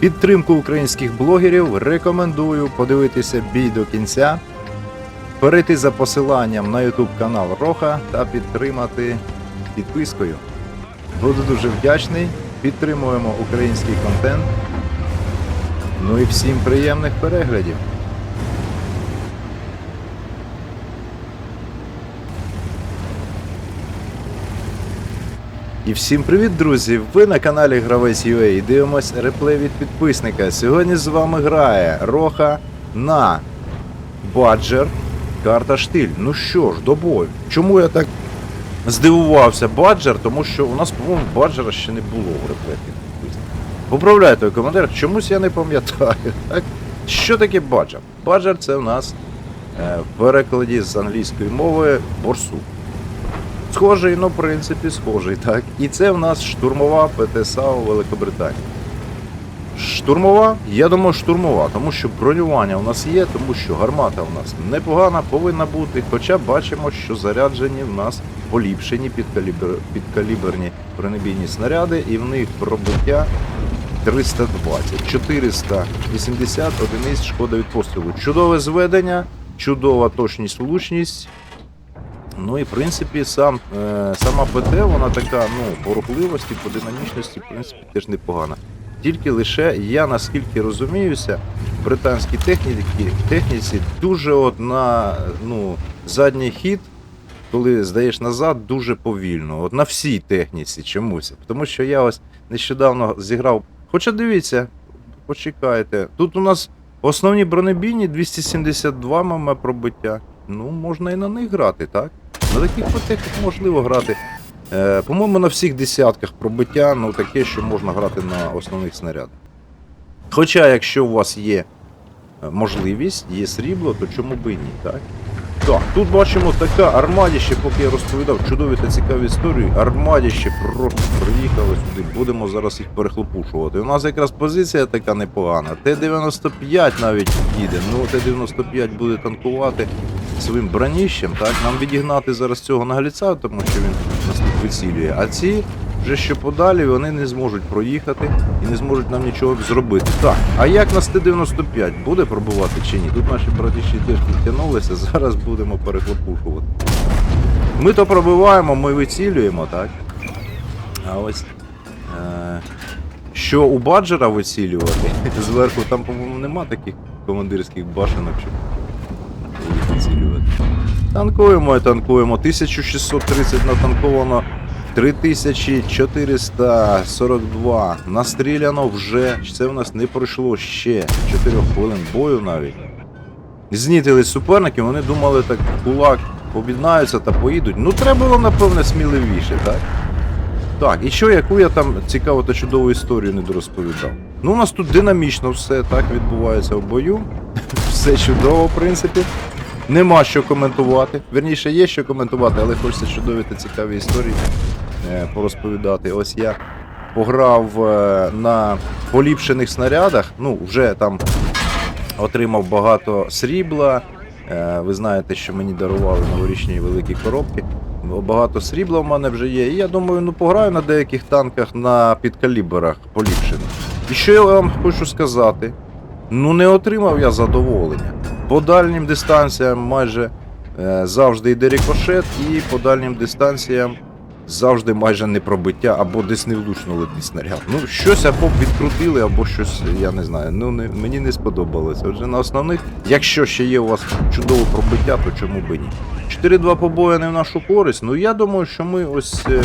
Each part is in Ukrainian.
підтримку українських блогерів рекомендую подивитися бій до кінця, перейти за посиланням на YouTube канал Роха та підтримати підпискою. Буду дуже вдячний. Підтримуємо український контент. Ну і всім приємних переглядів. І всім привіт, друзі! Ви на каналі Гравець UA і дивимось реплей від підписника. Сьогодні з вами грає Роха на Баджер. Карта штиль. Ну що ж, до бою. Чому я так здивувався Баджер? Тому що у нас, по-моєму, Баджера ще не було в реплеї від підписника. Поправляю той коментар, чомусь я не пам'ятаю. Так? Що таке Баджер? Баджер це у нас е, в перекладі з англійської мови борсук. Схожий, ну, в принципі, схожий, так. І це в нас штурмова ПТСА у Великобританії. Штурмова, я думаю, штурмова, тому що бронювання у нас є, тому що гармата у нас непогана повинна бути. Хоча бачимо, що заряджені в нас поліпшені підкалібр... підкаліберні бронебійні снаряди, і в них пробиття 320, 480 одиниць шкода від пострілу. Чудове зведення, чудова точність, влучність. Ну і в принципі сам, е, сама ПТ, вона така, ну, по рухливості, по динамічності, в принципі, теж непогана. Тільки лише я наскільки розуміюся, в британській техніці, техніці дуже от на ну, задній хід, коли здаєш назад, дуже повільно. От на всій техніці чомусь. Тому що я ось нещодавно зіграв. Хоча дивіться, почекайте. Тут у нас основні бронебійні 272 мм пробиття. Ну, можна і на них грати, так? На таких потеках можливо грати. Е, по-моєму, на всіх десятках пробиття, ну таке, що можна грати на основних снарядах. Хоча, якщо у вас є е, можливість, є срібло, то чому би і ні, так? Так, тут бачимо така армадіще, поки я розповідав чудові та цікаві історії. Армадіще просто приїхали сюди, будемо зараз їх перехлопушувати. У нас якраз позиція така непогана. Т-95 навіть їде. Ну, Т-95 буде танкувати своїм броніщем, так? Нам відігнати зараз цього нагліця, тому що він нас тут вицілює. А ці вже що подалі вони не зможуть проїхати і не зможуть нам нічого зробити. Так, а як нас Т-95 буде пробувати чи ні? Тут наші братіші теж підтягнулися, зараз будемо перехлопушувати. Ми то пробиваємо, ми вицілюємо, так? А ось. Е- що у баджера вицілювати? Зверху там, по-моєму, нема таких командирських башенок, щоб їх вицілювати. Танкуємо і танкуємо. 1630 натанковано. 3442. Настріляно вже. Це в нас не пройшло ще 4 хвилин бою навіть. Знітились суперники, вони думали так кулак об'єднаються та поїдуть. Ну треба було, напевне, сміливіше, так? Так, і що, яку я там цікаву та чудову історію не дорозповідав? Ну, у нас тут динамічно все так відбувається в бою. Все чудово, в принципі. Нема що коментувати. Вірніше, є що коментувати, але хочеться чудові та цікаві історії е, порозповідати. Ось я пограв е, на поліпшених снарядах. Ну, вже там отримав багато срібла. Е, ви знаєте, що мені дарували новорічні великі коробки. Багато срібла в мене вже є. І я думаю, ну пограю на деяких танках на підкаліберах поліпшених. І що я вам хочу сказати? Ну не отримав я задоволення. По дальнім дистанціям майже е, завжди йде рикошет, і по дальнім дистанціям завжди майже не пробиття, або десь невлучно летить снаряд. Ну, щось або відкрутили, або щось, я не знаю. Ну не, мені не сподобалося. Отже, на основних, якщо ще є у вас чудове пробиття, то чому би ні? 4-2 побої не в нашу користь. Ну я думаю, що ми ось е,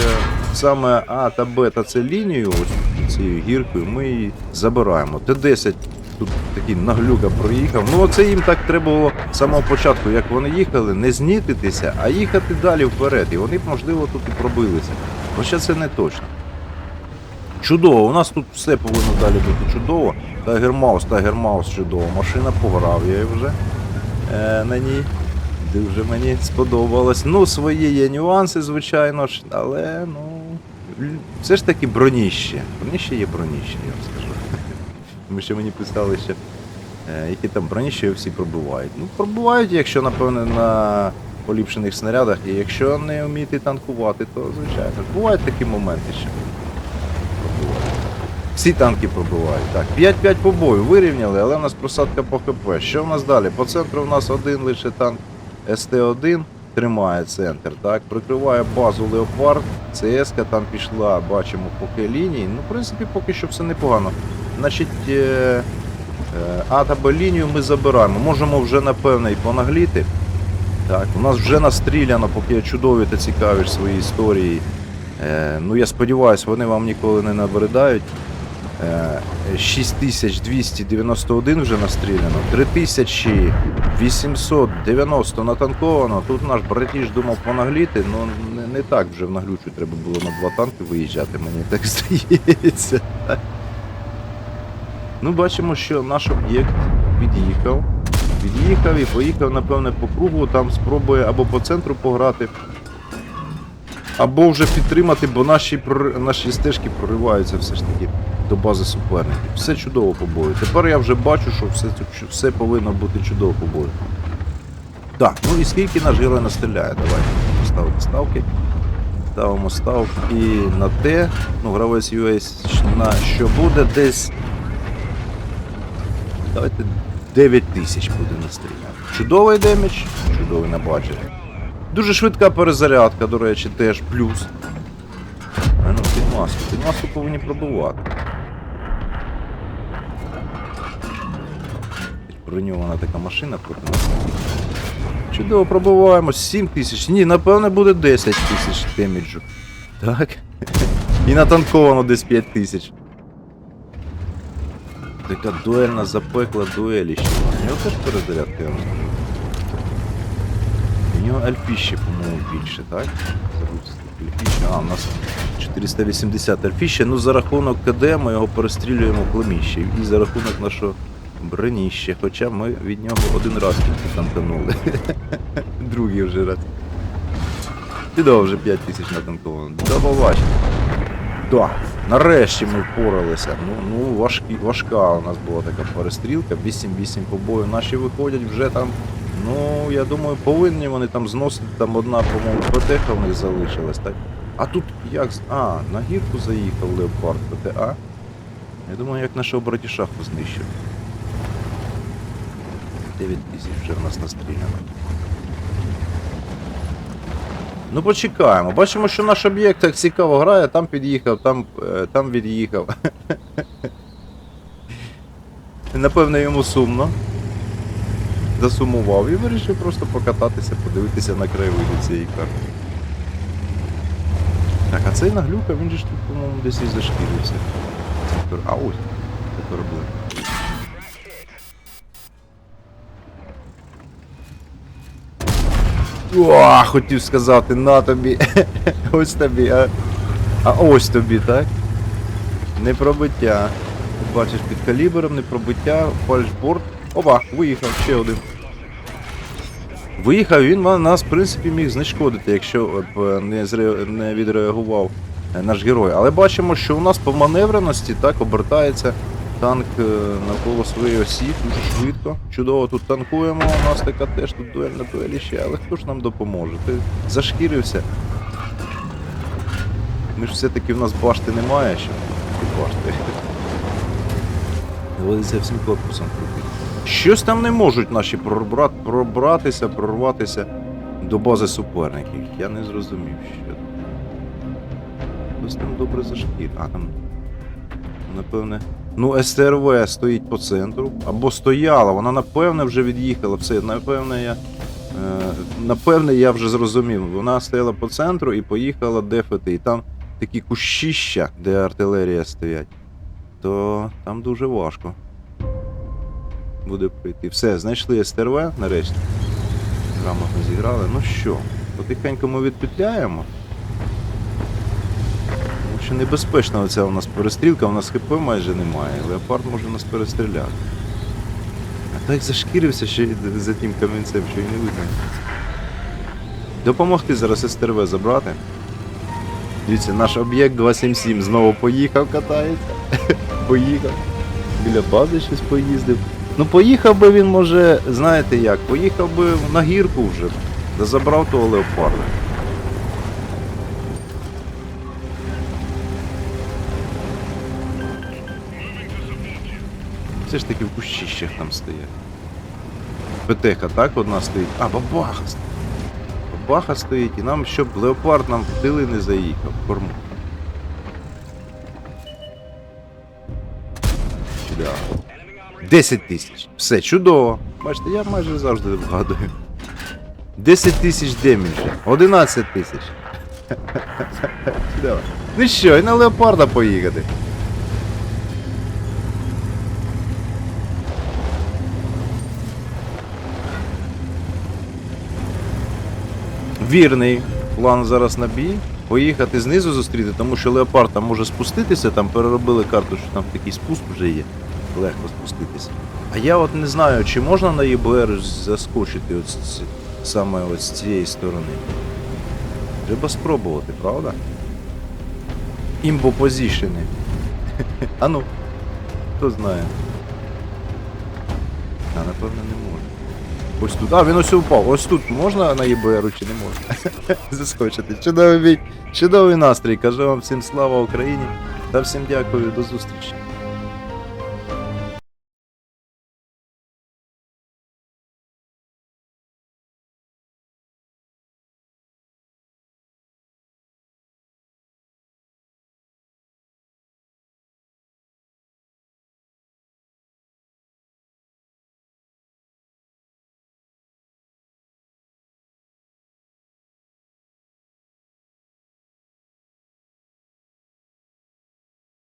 саме А та Б та це лінію, ось цією гіркою, ми її забираємо. Т-10 тут такий наглюка проїхав. Ну оце їм так треба було з самого початку, як вони їхали, не знітитися, а їхати далі вперед. І вони б, можливо, тут і пробилися. Хоча це не точно. Чудово, у нас тут все повинно далі бути чудово. Тайгер Маус, Тайгер Маус чудово. Машина пограв я вже е, на ній. Дуже мені сподобалось. Ну, свої є нюанси, звичайно ж, але ну. Все ж таки броніще. Броніще є броніще, я вам скажу. Тому що мені писали ще, е, які там броніще всі пробувають. Ну, пробувають, якщо, напевне, на поліпшених снарядах, і якщо не вміти танкувати, то звичайно. Бувають такі моменти ще. Пробувають. Всі танки пробивають. Так, 5-5 по бою вирівняли, але в нас просадка по ХП. Що в нас далі? По центру в нас один лише танк СТ-1 тримає центр, так, прикриває базу Леопард, ЦСК там пішла, бачимо, поки лінії. Ну, в принципі, поки що все непогано. Значить, е, е, А та лінію ми забираємо. Можемо вже напевне і понагліти. Так, у нас вже настріляно, поки я чудові та цікаві свої історії. Е, ну я сподіваюся, вони вам ніколи не набридають. Е, 6291 вже настріляно, 3890 натанковано. Тут наш братіж думав понагліти, ну не, не так вже в наглючу треба було на два танки виїжджати, мені так здається. Ну, бачимо, що наш об'єкт від'їхав. Від'їхав і поїхав, напевне, по кругу, там спробує або по центру пограти, або вже підтримати, бо наші, наші стежки прориваються все ж таки до бази суперників. Все чудово по бою. Тепер я вже бачу, що все, все повинно бути чудово по бою. Так, ну і скільки наш герой настріляє? Давайте поставити ставки. Ставимо ставки на те. Ну, гравець US на що буде десь. Давайте 9 тисяч буде настріляно. Чудовий демедж, чудовий на баджері. Дуже швидка перезарядка, до речі, теж плюс. А ну, під маску. Під маску повинні пробувати. Броньована така машина проти нас. Чудово пробиваємо. 7 тисяч. Ні, напевне буде 10 тисяч демеджу. Так. І натанковано десь 5 тисяч. Така дуельна запекла дуеліще. У нього теж перезарядка, я скажу. У нього альфіще, по-моєму, більше, так? Альфіще. А, у нас 480 альфіще. Ну, за рахунок КД ми його перестрілюємо племіще. І за рахунок нашого броніще. Хоча ми від нього один раз тільки танканули. Другий вже раз. Чудово, вже 5 тисяч натанковано. До побачення. Так, нарешті ми впоралися. Ну, ну важкі, важка у нас була така перестрілка, 8-8 по бою. Наші виходять вже там. Ну, я думаю, повинні вони там зносити. Там одна, по-моєму, ПТХ в них залишилась, так? А тут як. А, на гірку заїхав Леопард ПТА. Я думаю, як нашого братішаху знищив. 9 тисяч вже в нас настріляно. Ну почекаємо. Бачимо, що наш об'єкт так цікаво грає, там під'їхав, там, е, там від'їхав. Напевно, йому сумно. Засумував і вирішив просто покататися, подивитися на краєвиди цієї карти. Так, а цей наглюка, він же ж тут, по-моєму, десь і зашкірився. А ось, це проблема. О, хотів сказати, на тобі. ось тобі, а. А ось тобі, так? Не пробиття. Бачиш під калібром, не пробиття, фальшборд. Опа, виїхав ще один. Виїхав, він нас, в принципі, міг знешкодити, якщо б е, не, зре... не відреагував е, наш герой. Але бачимо, що у нас по маневреності так обертається танк е, навколо своєї осі дуже швидко. Чудово тут танкуємо. У нас така теж тут дуель на але хто ж нам допоможе? Ти зашкірився. Ми ж все-таки в нас башти немає ще. Ти башти. Доводиться всім корпусом крутити. Щось там не можуть наші пробра... пробратися, прорватися до бази суперників. Я не зрозумів, що. Хтось там добре зашкір. А там. Напевне. Ну, СТРВ стоїть по центру. Або стояла, вона напевне вже від'їхала. Все, напевне, я. Е, напевне, я вже зрозумів. Вона стояла по центру і поїхала дефити. І там такі кущища, де артилерія стоять. То там дуже важко буде пройти. Все, знайшли СТРВ нарешті. Грамотно зіграли. Ну що, потихеньку ми відпетляємо. Що небезпечна оця у нас перестрілка, у нас ХП майже немає. Леопард може нас перестріляти. А так зашкірився ще за тим камінцем, що й не видно. Допомогти зараз СТРВ забрати. Дивіться, наш об'єкт 277 знову поїхав, катається. Поїхав. Біля бази щось поїздив. Ну поїхав би він, може, знаєте як, поїхав би на гірку вже, да забрав того леопарда. Все ж таки в кущищах там стоять. ПТХ так одна стоїть. А, бабаха стоїть. Бабаха стоїть, і нам, щоб леопард нам в тили не заїхав. Корму. Да. 10 тисяч. Все, чудово. Бачите, я майже завжди вгадую. 10 тисяч деміджа. 11 тисяч. Ну що, і на леопарда поїхати. Вірний план зараз на бій. Поїхати знизу зустріти, тому що леопард там може спуститися, там переробили карту, що там такий спуск вже є. Легко спуститися. А я от не знаю, чи можна на ЄБР заскочити от з- саме ось з цієї сторони. Треба спробувати, правда? Імбо позішени. А ну, хто знає. А, напевно, не можна. Ось тут. А, він ось упав. Ось тут можна на ЄБР чи не можна? Заскочити. Чудовий чудовий настрій. Кажу вам всім слава Україні та всім дякую, до зустрічі.